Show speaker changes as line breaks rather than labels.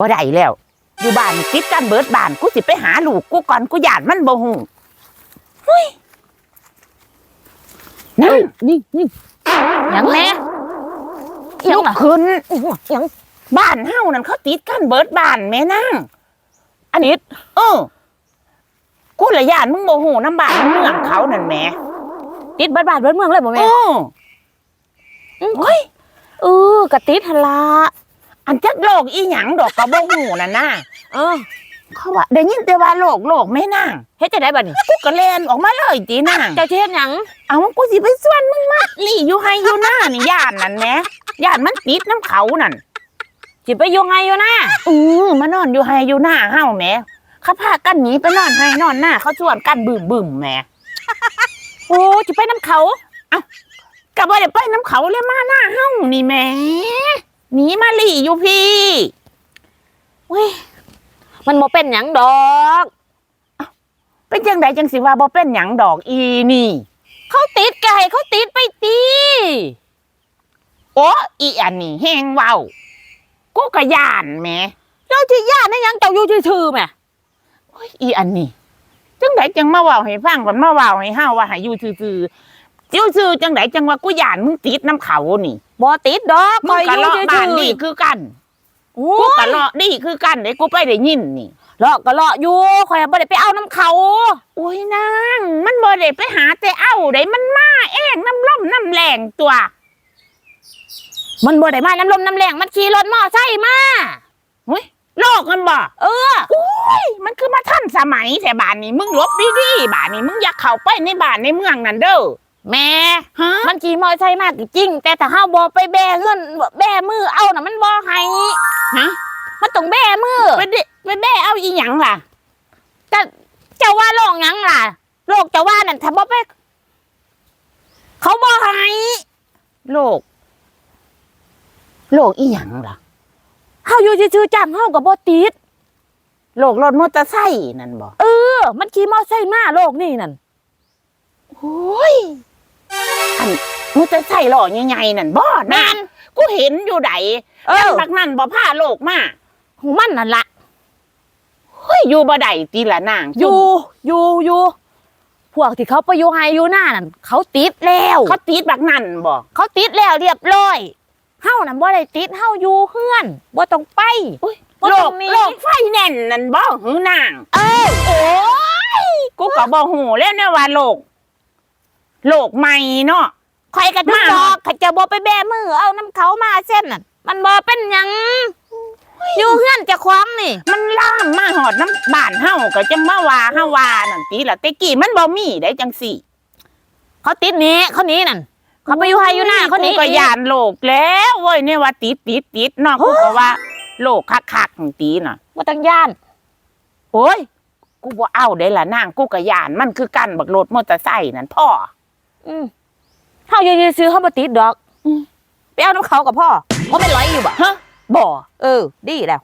บ่ได้แล้ว อยู่บ้านนี่ติดกันเบิดบ้านกูสิไปหาลูกกูก่อนกูหยาดมันบ่ฮู้เฮ้ยนั่น
นี่นี่หยังแน่อิหยั
ลุ
ง
ก
ล่ะ
ขึ้น
อิหยัง
บ้านเฮานั่นเขาติดกันเบิดบ้านแม่นาง
อันนี้
เออกูละย่านมึงโมโหน้ำบานน้ำเมืองเขานั่นแหม่
ติดบ้านบ้านเบิดเมืองเลยบ่
เอ
แม่
อเฮ้ย
เออกะติดหั่นล่ะ
อันจักโลกอีหยังดอกกระบ่หูน่ะนะ
เออ
เขาว่าได้ยินแต่ว่าโลกโลกแม่นาง
เฮ็ดจังได๋บัดนี้
กูก็แล่นออกมาเลยตีนาง
เจ้าสิเฮ็ดหยัง
เอากูสิไปส่วนมึงมาลี่อยู่ให้อยู่หน้านี่ย่านนั่นแหม่ย่านมันติดน้ำเขานั่น
สิไปอยู่ไงอยู่นะ
อือมานอนอยู่ให้อยู่หน้าเฮาแหม่เขาพากันหนีไปนอนให้นอนหน้าเขาชวนกันบึ้มบึ้มๆแหม่
โอ้สิไปนํเขา
ก็บ่ได้ไปน้ำเขาเลยมาหน้าเฮานี่แหม่ หนีมาหลี่อยู่พี่
เว้ยมันบ่เป็นหยังดอก
เป็นจังไดจังสิว่าบ่เป็นหยังดอกอีนี่
เขาติดไก่เขาติดไปตี
โอ้อีอันนี้แฮงเว้ากูก็ย่านแหม
เจ้าสิย่านให้หยังเจ้าอยู่ซื่อๆแหม่
โอ้ยอีอันนี้จังไดจังมาเว้าให้ฟังก่อนมาเว้าให้เฮาว่าให้อยู่ซื่อๆ จิ้วซื่อจังไดจังว่ากูย่านมึงติดน้ำเขานี่
บ่ติดดอก
มึงก็
อ
เลาะ
ยู่
บ้าน
ซื่อ
นี่คือกัน
ๆโอ้
กู
ย
ก็เลาะนี่คือกันเด้กูไปได้ยินนี่
เลาะก็เลาะอยู่ข่อยบ่ได้ไปเอาน้ำเขา
โอ้ยนางมันบ่ได้ไปหาแต่เอ้าได้มันมาเองน้ำล่มน้ำแรงตัว
มันบ่ได้มาน้ำลมน้ำแรงมันขี่รถมอไซค์มา
โลกมันบ่
เออ
โอ้ยมันคือมาทันสมัยแต่บ้านนี้มึงหลบดีๆบ้านนี้มึงอย่าเข้าไปในบ้านในเมืองนั่นเด้อ
แม่
ฮะ
มันขี่มอไซค์มาก็จริง แต่ถ้าเฮาบ่ไปแบเงินแบมือเอาน่ะมันบ่ให้
ฮะ
มันต้องแบมือ
ไปเดไปแบ่เอาอีหยังล่ะ
จะเจ้าว่าโลกหยังล่ะโลกเจ้าว่านั่นถ้าบ่ไปเขาบ่ให้
โลกโลกอีหยังล่ะ
เฮาอยู่ซื่อๆจังเฮาก็บ่ติด
โลกรถมอเตอร์ไซค์นั่นบ่
เออ มันขี่มอไซค์มาโลกนี่นั่น
โอ้ย อันมอเตอร์ไซค์ล้อใหญ่ๆนั่นบ่นั่นกูเห็นอยู่ได
เออ
บักนั่นบ่พาโลกมา
ของมันนั่นล่ะ
เฮ้ยอยู่บ่ได้ตีละนาง
อยู่อยู่อยู่พวกที่เขาไปอยู่ไฮอยู่หน้านั่นเขาติดแล้ว
เขาตีดบักนั่นบ่
เขาติดแล้วเรียบร้อยเฮานั่นบ่ได้ติดเฮาอยู่เฮือนบ่ต้องไป บ่
โล
ต้อกงหนี
โลกไฟแน่นนั่นบ่หือนาง
เออ
โอ้ยกูก็บ่ฮู้แล้วนะว่าโลก โลกใหม่เนาะ
ข่อยก็ถึง
มา
บอกเขาจะบ่ไปแบมือเอาน้ำเขามาเส้นน่ะมันบ่เป็นหยังอยู่เฮือนเจะคว้าของนี่
มันล่ามมาหอดน้ำบ้านเฮาก็จังมาว่าเฮาว่านั่นติละแต่กี้มันบ่มีได้จังสี่
เขาติดหนี้เขาหนี้นั่น เขาไปอยู่ไฮอยู่หน้าเขาหนี้
กูก็ยานโลกแล้วเว้ยเนี่ยว่าติดติดติดเนาะกูก็ว่า โลกคักๆของตีน่ะ
บ่ต้องย่าน
โอ้ย กูบ่เอาได้ละนางกูก็ยานมันคือกันบักรถมอเตอร์ไซค์นั่นพ่อ
อืมเฮาอยู่ซื่อๆเฮาบ่ติดดอก
อืม
ไปเอาน้ำเขากับพ่อบ่เป็นร้อยอยู่บ่
ฮะบ่
เออ ดีแล้ว